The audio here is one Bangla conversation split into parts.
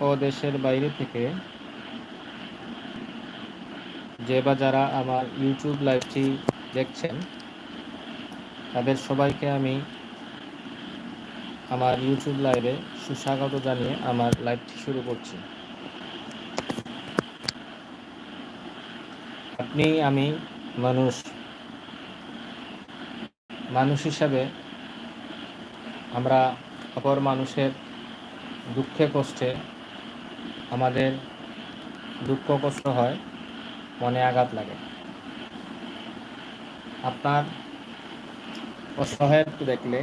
ও দেশের বাইরে থেকে যে বা যারা আমার ইউটিউব লাইভটি দেখছেন, তাদের সবাইকে আমি আমার ইউটিউব লাইভে সুস্বাগত জানিয়ে আমার লাইভটি শুরু করছি। আপনি, আমি মানুষ মানুষ হিসাবে আমরা অপর মানুষের দুঃখে কষ্টে আমাদের দুঃখ কষ্ট হয়, মনে আঘাত লাগে। আপনার অসহায়ত্ব দেখলে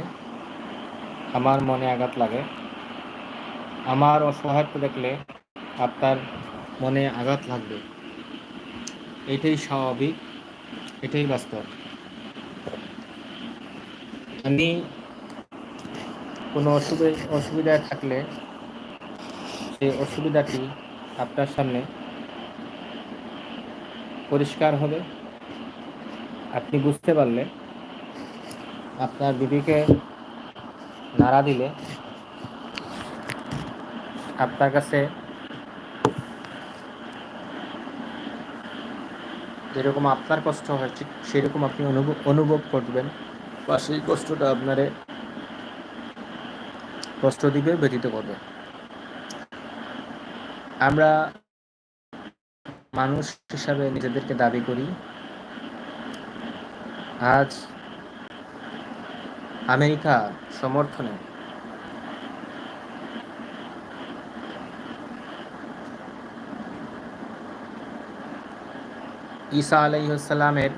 আমার মনে আঘাত লাগে। আমার অসহায়ত্ব দেখলে আপনার মনে আঘাত লাগবে। এটাই স্বাভাবিক, এটাই বাস্তব। আমি কোনো অসুবিধা অসুবিধায় থাকলে সেই অসুবিধাটি আপনার সামনে পরিষ্কার হবে, আপনি বুঝতে পারলে আপনার বিবিকে নাড়া দিলে আপনার কাছে যেরকম আপনার কষ্ট হয়, ঠিক সেরকম আপনি অনুভব অনুভব করবেন বা সেই কষ্টটা আপনারে কষ্ট দিবে ব্যতীত করবে। আমরা মানুষ হিসাবে নিজেদেরকে দাবি করি। আজ আমেরিকা সমর্থনে ঈসা আলাইসাল্লামের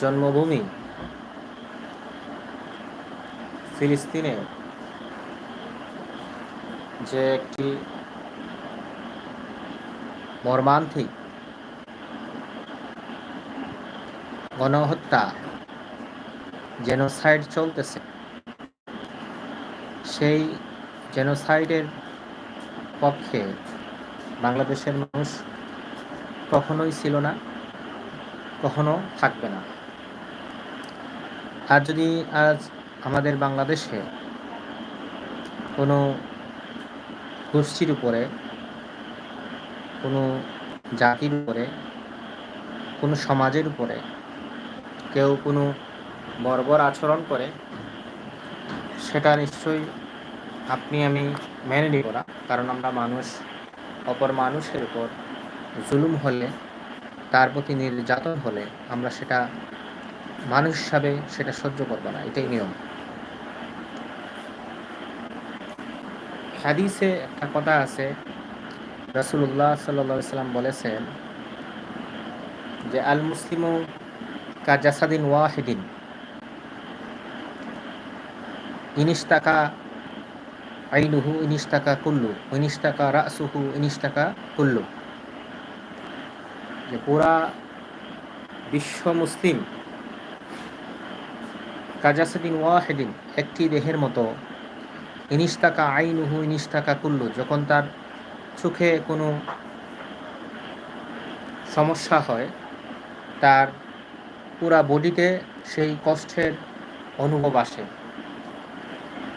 জন্মভূমি ফিলিস্তিনে যে একটি মর্মান্তিক গণহত্যা, জেনোসাইড চলতেছে। সেই জেনোসাইডের পক্ষে বাংলাদেশের মানুষ কখনোই ছিল না, কখনো থাকবে না। আর যদি আজ আমাদের বাংলাদেশে কোনো গোষ্ঠীর উপরে, কোনো জাতির উপরে, কোনো সমাজের উপরে, কেউ কোনো বর্বর আচরণ করে, সেটা নিশ্চয়ই আপনি আমি মেনে নিব না। কারণ আমরা মানুষ, অপর মানুষের উপর জুলুম হলে, তার প্রতি নির্যাতন হলে আমরা সেটা মানুষ হিসাবে সেটা সহ্য করব না। এটাই নিয়ম। হাদিসে একটা কথা আছে রসুল্লাহ সাল্লাম বলেছেন যে আল মুসলিম কাজাসাদিন ওয়াহিদিন। ইনিশ টাকা আইনুহু ইনিশ টাকা কুল্লু ইনিশ টাকা রাসুহু ইনিশ টাকা কুল্লু। যে, পুরা বিশ্ব মুসলিম কাজাসাদিন ওয়াহিদিন একটি দেহের মতো ইনিশ টাকা আইনুহু ইনিশ টাকা কুল্লু। যখন তার চোখে কোনো সমস্যা হয়, তার পুরা বডিতে সেই কষ্টের অনুভব আসে।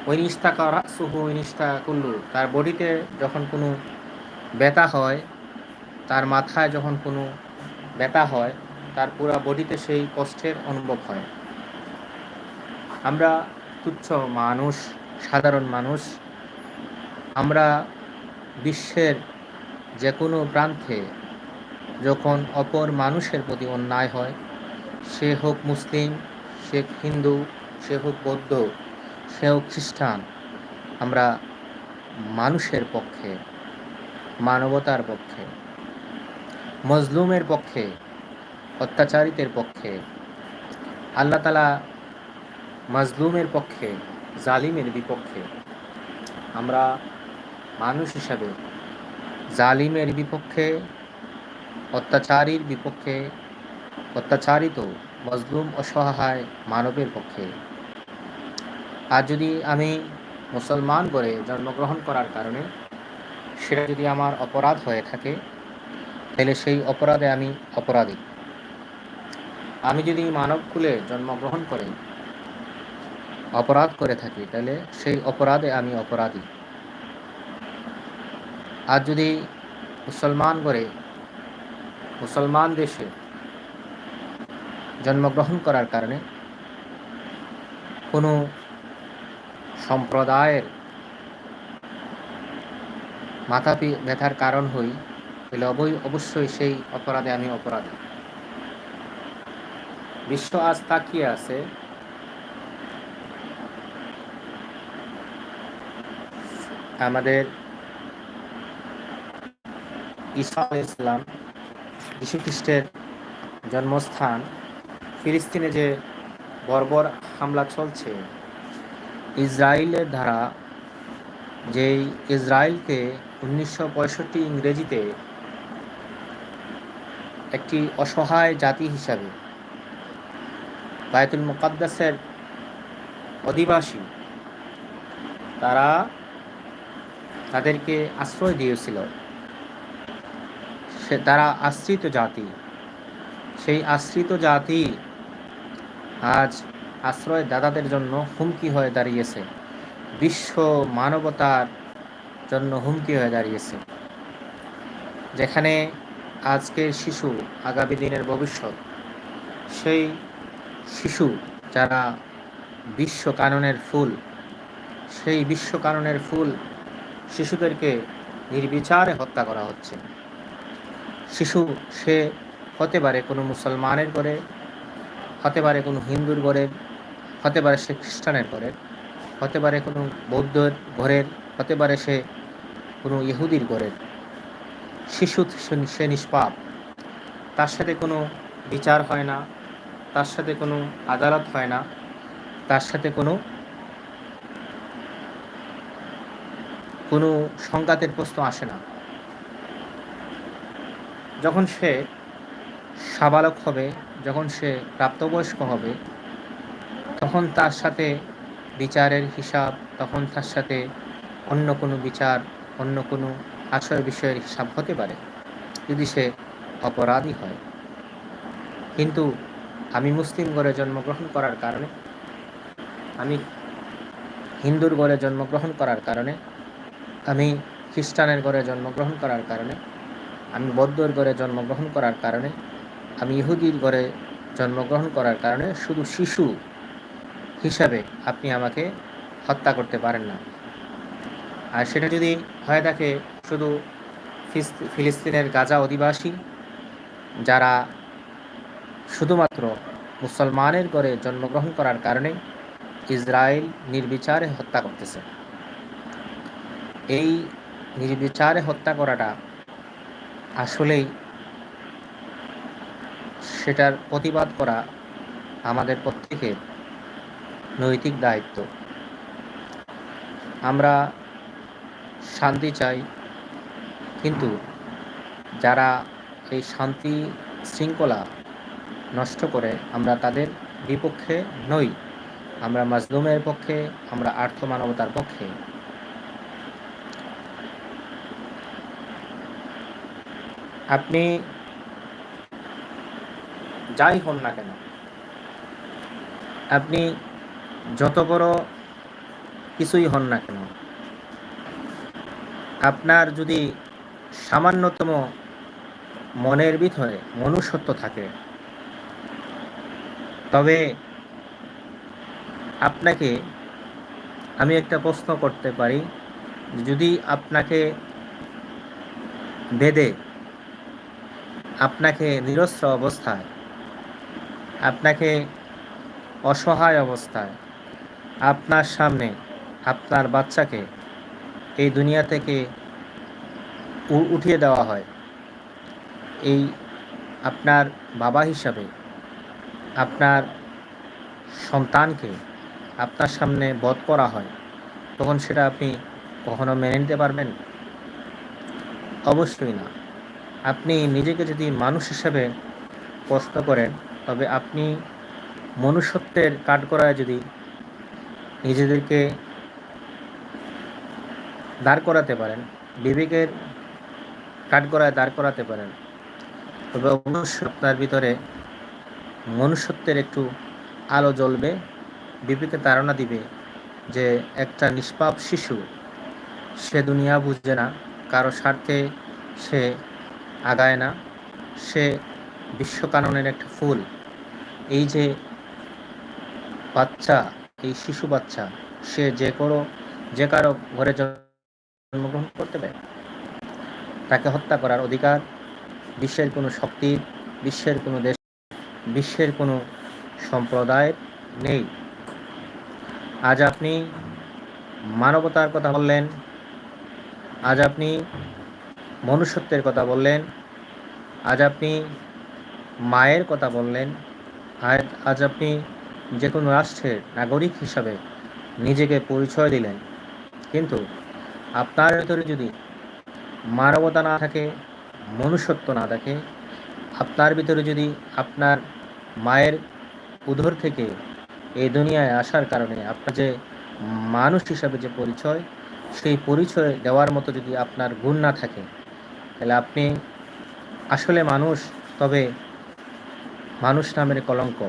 ওই নিস্তাকা রাসুহু নিস্তা কুল্লু। তার বডিতে যখন কোনো ব্যথা হয়, তার মাথায় যখন কোনো ব্যথা হয়, তার পুরা বডিতে সেই কষ্টের অনুভব হয়। আমরা তুচ্ছ মানুষ। সাধারণ মানুষ, আমরা বিশ্বের যে কোনো প্রান্তে যখন অপর মানুষের প্রতি অন্যায় হয়, সে হোক মুসলিম, সে হিন্দু, সে হোক বৌদ্ধ, সে হোক খ্রিস্টান, আমরা মানুষের পক্ষে, মানবতার পক্ষে, মজলুমের পক্ষে, অত্যাচারিতের পক্ষে, আল্লাহ তালা মজলুমের পক্ষে জালিমের বিপক্ষে। আমরা মানুষ হিসাবে জালিমের বিপক্ষে, অত্যাচারীর বিপক্ষে, অত্যাচারিত, মজলুম, অসহায় মানবের পক্ষে। আর যদি আমি মুসলমান করে জন্মগ্রহণ করার কারণে সেটা যদি আমার অপরাধ হয়ে থাকে, তাহলে সেই অপরাধে আমি অপরাধী। আমি যদি মানব কুলে জন্মগ্রহণ করে অপরাধ করে থাকি, তাহলে সেই অপরাধে আমি অপরাধী। আজ যদি মুসলমান করে, মুসলমান দেশে জন্মগ্রহণ করার কারণে কোনো সম্প্রদায়ের মাথা ব্যথার কারণ হই, তাহলে অবৈ অবশ্যই সেই অপরাধে আমি অপরাধী। বিশ্ব আজ তাকিয়ে আছে আমাদের ঈসা ইসলাম যীশু খ্রিস্টের জন্মস্থান, ফিলিস্তিনে যে বর্বর হামলা চলছে, ইসরায়েলের দ্বারা, যেই ইসরায়েলকে উনিশশো পঁয়ষট্টি ইংরেজিতে একটি অসহায় জাতি হিসাবে, বায়তুল মুকাদ্দাসের অধিবাসী, তারা তাদেরকে আশ্রয় দিয়েছিল। সে তারা আশ্রিত জাতি। সেই আশ্রিত জাতি আজ আশ্রয় দাদাদের জন্য হুমকি হয়ে দাঁড়িয়েছে। বিশ্ব মানবতার জন্য হুমকি হয়ে দাঁড়িয়েছে। যেখানে আজকের শিশু আগামী দিনের ভবিষ্যৎ। সেই শিশু যারা বিশ্ব কাননের ফুল, সেই বিশ্ব কাননের ফুল শিশুদেরকে নির্বিচারে হত্যা করা হচ্ছে। শিশু, সে হতে পারে কোনো মুসলমানের করে হতে পারে কোনো হিন্দুর ঘরের হতে পারে সে খ্রিস্টানের ঘরের হতে পারে কোনো বৌদ্ধর ঘরের হতে পারে সে কোনো ইহুদির ঘরের শিশু সে নিষ্পাপ। তার সাথে কোনো বিচার হয় না, তার সাথে কোনো আদালত হয় না, তার সাথে কোনো কোনো সংঘাতের প্রশ্ন আসে না। যখন সে সাবালক হবে, যখন সে প্রাপ্তবয়স্ক হবে, তখন তার সাথে বিচারের হিসাব, তখন তার সাথে অন্য কোনো বিচার, অন্য কোনো আশ্রয় বিষয়ের হিসাব হতে পারে, যদি সে অপরাধী হয়। কিন্তু আমি মুসলিম ঘরে জন্মগ্রহণ করার কারণে, আমি হিন্দুর ঘরে জন্মগ্রহণ করার কারণে আমি খ্রিস্টানের ঘরে জন্মগ্রহণ করার কারণে, আমি বৌদ্ধর ঘরে জন্মগ্রহণ করার কারণে, আমি ইহুদির ঘরে জন্মগ্রহণ করার কারণে শুধু শিশু হিসাবে আপনি আমাকে হত্যা করতে পারেন না। আর সেটা যদি হয়ে থাকে শুধু ফিলিস্তিনের গাজা অধিবাসী যারা শুধুমাত্র মুসলমানের ঘরে জন্মগ্রহণ করার কারণে ইসরায়েল নির্বিচারে হত্যা করতেছে। এই নির্বিচারে হত্যা করাটা আসলেই সেটার প্রতিবাদ করা আমাদের প্রত্যেকের নৈতিক দায়িত্ব। আমরা শান্তি চাই, কিন্তু যারা এই শান্তি শৃঙ্খলা নষ্ট করে আমরা তাদের বিপক্ষে নই। আমরা মাজলুমের পক্ষে, আমরা আর্থ মানবতার পক্ষে আপনি যাই হন না কেন, আপনি যত বড় কিছুই হন না কেন, আপনার যদি সামান্যতম মনের ভিতরে মনুষ্যত্ব থাকে, তবে আপনাকে আমি একটা প্রশ্ন করতে পারি, যদি আপনাকে বেদে আপনাকে নিরস্ত্র অবস্থায়, আপনাকে অসহায় অবস্থায়, আপনার সামনে আপনার বাচ্চাকে এই দুনিয়া থেকে উঠিয়ে দেওয়া হয়। এই আপনার বাবা হিসাবে আপনার সন্তানকে আপনার সামনে বধ করা হয়, তখন সেটা আপনি কখনো মেনে নিতে পারবেন? অবশ্যই না। আপনি নিজেকে যদি মানুষ হিসাবে প্রশ্ন করেন, তবে আপনি মনুষ্যত্বের কাঠগড়ায় যদি নিজেদেরকে দাঁড় করাতে পারেন, বিবেকের কাঠগড়ায় দাঁড় করাতে পারেন, তবে অবশ্যই আপনার ভিতরে মনুষ্যত্বের একটু আলো জ্বলবে, বিবেকে ধারণা দিবে যে একটা নিষ্পাপ শিশু, সে দুনিয়া বুঝে না, কারও স্বার্থে সে আগায় না, সে বিশ্বকাননের একটা ফুল। এই যে বাচ্চা, এই শিশু বাচ্চা, সে যে করো যে কারও ঘরে জন্মগ্রহণ করতে পারে। তাকে হত্যা করার অধিকার বিশ্বের কোনো শক্তি, বিশ্বের কোনো দেশ, বিশ্বের কোনো সম্প্রদায়ের নেই। আজ আপনি মানবতার কথা বললেন, আজ আপনি মনুষ্যত্বের কথা বললেন, আজ আপনি মায়ের কথা বললেন, আজ আপনি যে কোনো রাষ্ট্রের নাগরিক হিসাবে নিজেকে পরিচয় দিলেন। কিন্তু আপনার ভেতরে যদি মানবতা না থাকে, মনুষ্যত্ব না থাকে, আপনার ভিতরে যদি আপনার মায়ের উদর থেকে এই দুনিয়ায় আসার কারণে আপনার যে মানুষ হিসাবে যে পরিচয়, সেই পরিচয় দেওয়ার মতো যদি আপনার গুণ না থাকে তাহলে আপনি আসলে মানুষ, তবে মানুষ নামের কলঙ্ক।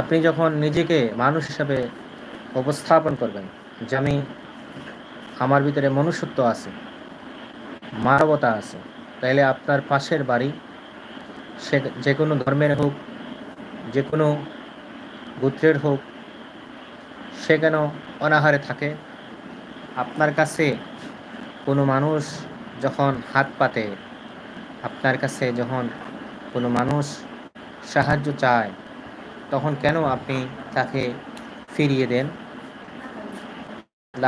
আপনি যখন নিজেকে মানুষ হিসাবে উপস্থাপন করবেন যে আমি আমার ভিতরে মনুষ্যত্ব আছে, মানবতা আছে তাইলে আপনার পাশের বাড়ি, সে যে কোনো ধর্মের হোক যে কোনো গোত্রের হোক, সে কেন অনাহারে থাকে? আপনার কাছে কোনো মানুষ যখন হাত পাতে, আপনার কাছে যখন কোনো মানুষ সাহায্য চায়, তখন কেন আপনি তাকে ফিরিয়ে দেন?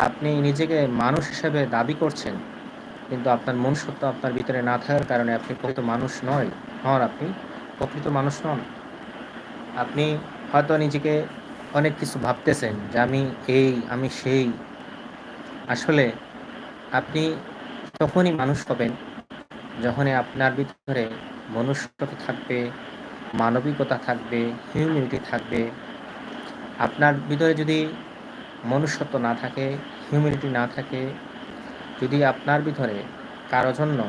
আপনি নিজেকে মানুষ হিসেবে দাবি করছেন, কিন্তু আপনার মনুষ্যত্ব আপনার ভিতরে না থাকার কারণে আপনি প্রকৃত মানুষ নয় হন আপনি, প্রকৃত মানুষ নন। আপনি হয়তো নিজেকে অনেক কিছু ভাবতেছেন যে আমি এই, আমি সেই। আসলে আপনি তখনই মানুষ হবেন যখনই আপনার ভিতরে মনুষ্যতা থাকবে, মানবিকতা থাকবে হিউম্যানিটি থাকবে। আপনার ভিতরে যদি মনুষ্যত্ব না থাকে হিউম্যানিটি না থাকে, যদি আপনার ভিতরে কারও জন্য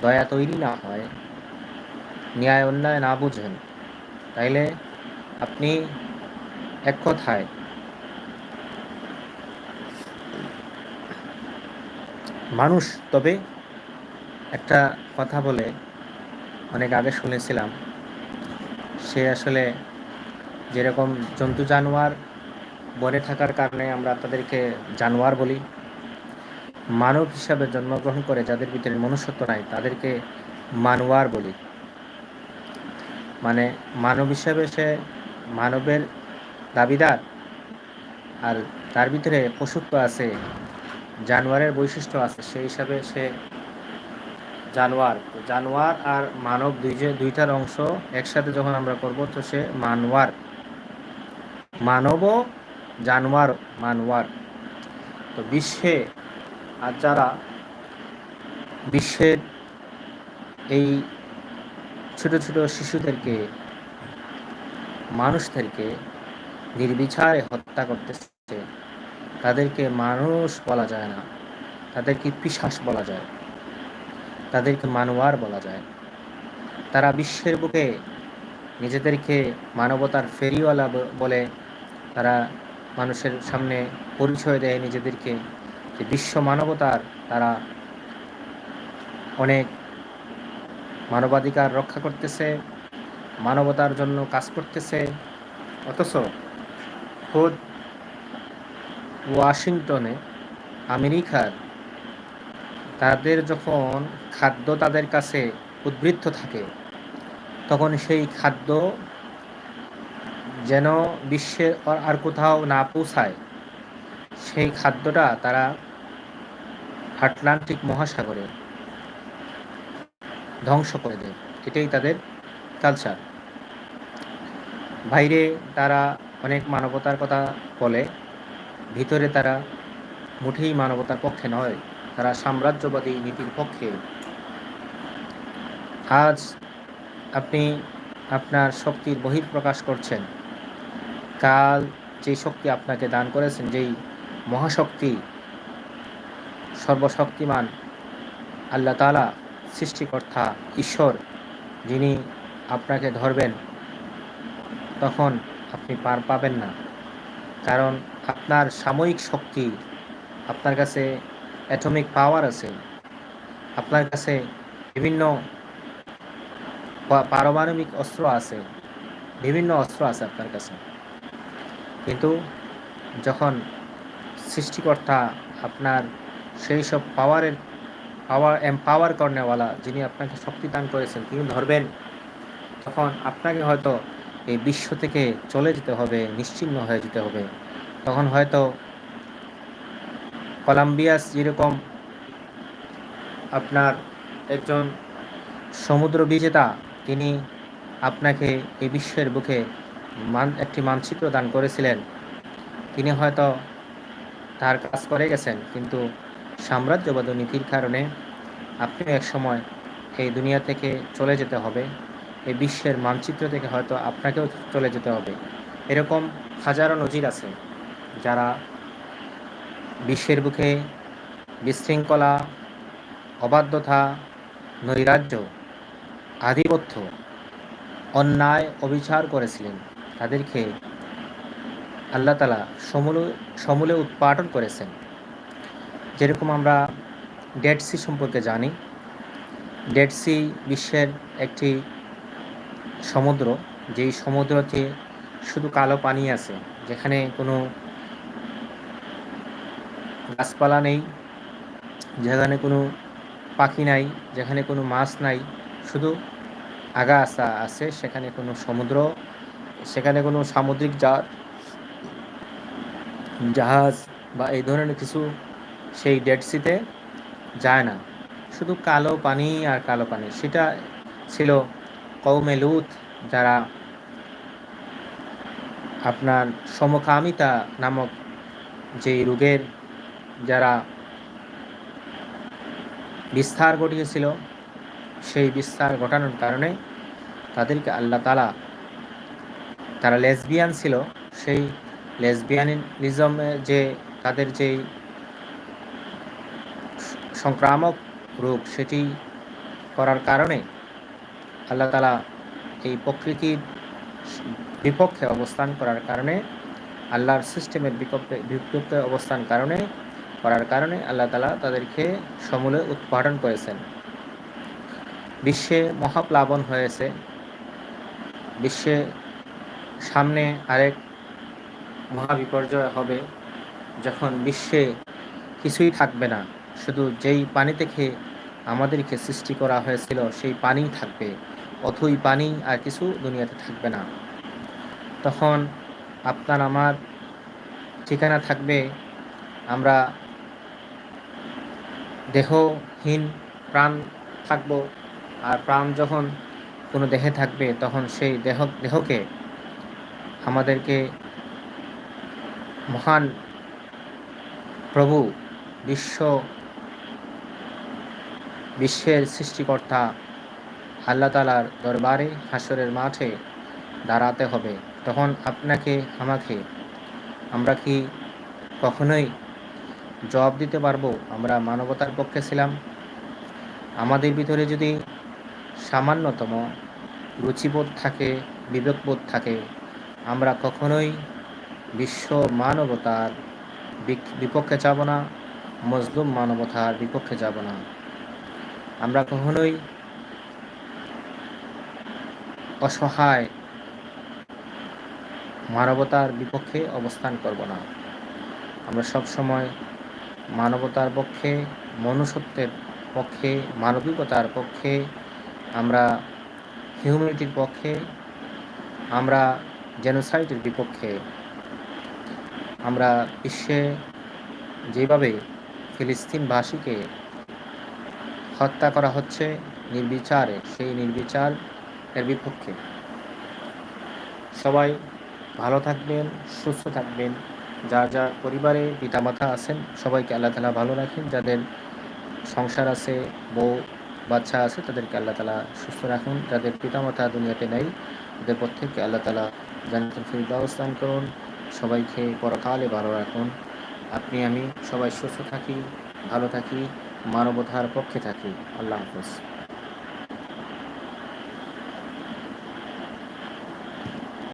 দয়া তৈরি না হয়, ন্যায় অন্যায় না বুঝেন, তাইলে আপনি এক কথায় মানুষ, তবে একটা কথা বলে অনেক আগে শুনেছিলাম। সে আসলে যেরকম জন্তু জানোয়ার বনে থাকার কারণে আমরা তাদেরকে জানোয়ার বলি। মানব হিসাবে জন্মগ্রহণ করে যাদের ভিতরে মনুষ্যত্ব নাই, তাদেরকে মানোয়ার বলি। মানে মানব হিসাবে সে মানবের দাবিদার, আর তার ভিতরে পশুত্ব আছে জানোয়ারের বৈশিষ্ট্য আছে, সেই হিসাবে সে জানোয়ার। জানোয়ার আর মানব দুই যে, দুইটার অংশ একসাথে যখন আমরা করব, তো সে মানওয়ার। মানবও জানোয়ার, মানওয়ার। তো বিশ্বে আর যারা বিশ্বের এই ছোট ছোট শিশুদেরকে, মানুষদেরকে নির্বিচারে হত্যা করতেছে তাদেরকে মানুষ বলা যায় না। তাদেরকে পিসাস বলা যায়। তাদেরকে মানোয়ার বলা যায়। তারা বিশ্বের বুকে নিজেদেরকে মানবতার ফেরিওয়ালা বলে তারা মানুষের সামনে পরিচয় দেয় নিজেদেরকে। যে বিশ্ব মানবতার তারা অনেক মানবাধিকার রক্ষা করতেছে, মানবতার জন্য কাজ করতেছে। অথচ খোদ ওয়াশিংটনে আমেরিকার তাদের যখন খাদ্য তাদের কাছে উদ্বৃত্ত থাকে, তখন সেই খাদ্য যেন বিশ্বে আর কোথাও না পৌঁছায়, সেই খাদ্যটা তারা আটলান্টিক মহাসাগরে ধ্বংস করে দেয়। এটাই তাদের কালচার বাইরে তারা অনেক মানবতার কথা বলে ভিতরে তারা মুঠেই মানবতার পক্ষে নয়, তারা সাম্রাজ্যবাদী নীতির পক্ষে। আজ আপনি আপনার শক্তির বহিঃপ্রকাশ করছেন। কাল যে শক্তি আপনাকে দান করেছেন, যেই মহাশক্তি, সর্বশক্তিমান আল্লাহ তালা সৃষ্টিকর্তা, ঈশ্বর, যিনি আপনাকে ধরবেন, তখন আপনি পার পাবেন না। কারণ আপনার সাময়িক শক্তি আপনার কাছে অ্যাটমিক পাওয়ার আছে। আপনার কাছে বিভিন্ন পারমাণবিক অস্ত্র আছে। বিভিন্ন অস্ত্র আছে আপনার কাছে। কিন্তু যখন সৃষ্টিকর্তা আপনার সেই সব পাওয়ারের পাওয়ার এম্পাওয়ার করেনেওয়ালা যিনি আপনাকে শক্তি দান করেছেন, তিনি ধরবেন, তখন আপনাকে হয়তো এই বিশ্ব থেকে চলে যেতে হবে, নিশ্চিন্ন হয়ে যেতে হবে। তখন হয়তো কলাম্বিয়াস যেরকম আপনার একজন সমুদ্র বিজেতা তিনি আপনাকে এই বিশ্বের বুকে মান, একটি মানচিত্র দান করেছিলেন। তিনি হয়তো তার কাজ করে গেছেন, কিন্তু সাম্রাজ্যবাদ নীতির কারণে আপনিও এক সময় এই দুনিয়া থেকে চলে যেতে হবে এই বিশ্বের মানচিত্র থেকে হয়তো আপনাকেও চলে যেতে হবে। এরকম হাজারো নজির আছে। যারা বিশ্বের বুকে বিশৃঙ্খলা, অবাধ্যতা, নৈরাজ্য, আধিপত্য, অন্যায় অবিচার করেছিলেন, তাদেরকে আল্লাহ তালা সমূলে সমূলে উৎপাদন করেছেন। যেরকম আমরা ডেড সি সম্পর্কে জানি ডেড সি বিশ্বের একটি সমুদ্র, যেই সমুদ্রতে শুধু কালো পানি আছে, যেখানে কোনো গাছপালা নেই, যেখানে কোনো পাখি নাই, যেখানে কোনো মাছ নাই, শুধু আগাছা আছে, সেখানে কোনো সমুদ্র, সেখানে কোনো সামুদ্রিক জাত, জাহাজ বা এই ধরনের কিছু সেই ডেড সিতে যায় না। শুধু কালো পানি আর কালো পানি, সেটা ছিল কৌমে লুত, যারা আপনার সমকামিতা নামক যে রোগের যারা বিস্তার ঘটিয়েছিল, সেই বিস্তার ঘটানোর কারণে তাদেরকে আল্লাহ তালা তারা লেসবিয়ান ছিল, সেই লেসবিয়ানিজমে যে তাদের যেই সংক্রামক রূপ সেটি করার কারণে আল্লাহ তালা এই প্রকৃতির বিপক্ষে অবস্থান করার কারণে, আল্লাহর সিস্টেমের বিপক্ষে বিপক্ষে অবস্থান কারণে করার কারণে আল্লাহ তালা তাদেরকে সমূলে উৎপাদন করেছেন। বিশ্বে মহাপ্লাবন হয়েছে। বিশ্বে সামনে আরেক মহাবিপর্যয় হবে যখন বিশ্বে কিছুই থাকবে না। শুধু যেই পানি থেকে আমাদেরকে সৃষ্টি করা হয়েছিল, সেই পানি থাকবে। অথই পানি আর কিছু দুনিয়াতে থাকবে না। তখন আপনার আমার ঠিকানা থাকবে। আমরা দেহহীন প্রাণ থাকব। আর প্রাণ যখন কোনো দেহে থাকবে, তখন সেই দেহ, দেহকে আমাদেরকে মহান প্রভু, বিশ্ব, বিশ্বের সৃষ্টিকর্তা আল্লাহ তালার দরবারে, হাসরের মাঠে দাঁড়াতে হবে। তখন আপনাকে, আমাকে, আমরা কি কখনোই জবাব দিতে পারব? আমরা মানবতার পক্ষে ছিলাম। আমাদের ভিতরে যদি সামান্যতম রুচিবোধ থাকে, বিবেকবোধ থাকে, আমরা কখনোই বিশ্ব মানবতার বিপক্ষে যাব না, মজলুম মানবতার বিপক্ষে যাব না। আমরা কখনোই অসহায় মানবতার বিপক্ষে অবস্থান করব না। আমরা সব সময় মানবতার পক্ষে, মনুষ্যত্বের পক্ষে, মানবিকতার পক্ষে, আমরা হিউম্যানিটির পক্ষে, আমরা জেনোসাইটের বিপক্ষে, আমরা বিশ্বে যেভাবে ফিলিস্তিনবাসীকে হত্যা করা হচ্ছে, নির্বিচারে সেই নির্বিচার এর বিপক্ষে। সবাই ভালো থাকবেন, সুস্থ থাকবেন। যার যার পরিবারে পিতামাতা আছেন, সবাইকে আল্লাহ তালা ভালো রাখেন। যাদের সংসার আছে, বউ, বাচ্চা আছে, তাদেরকে আল্লাহ তালা সুস্থ রাখুন। যাদের পিতামাতা দুনিয়াতে নেই, তাদের প্রত্যেককে আল্লাহ তালা জানাতেন ব্যবস্থা করুন। সবাইকে পরকালে ভালো রাখুন। আপনি, আমি সবাই সুস্থ থাকি, ভালো থাকি, মানবতার পক্ষে থাকি। আল্লাহ হাফিজ।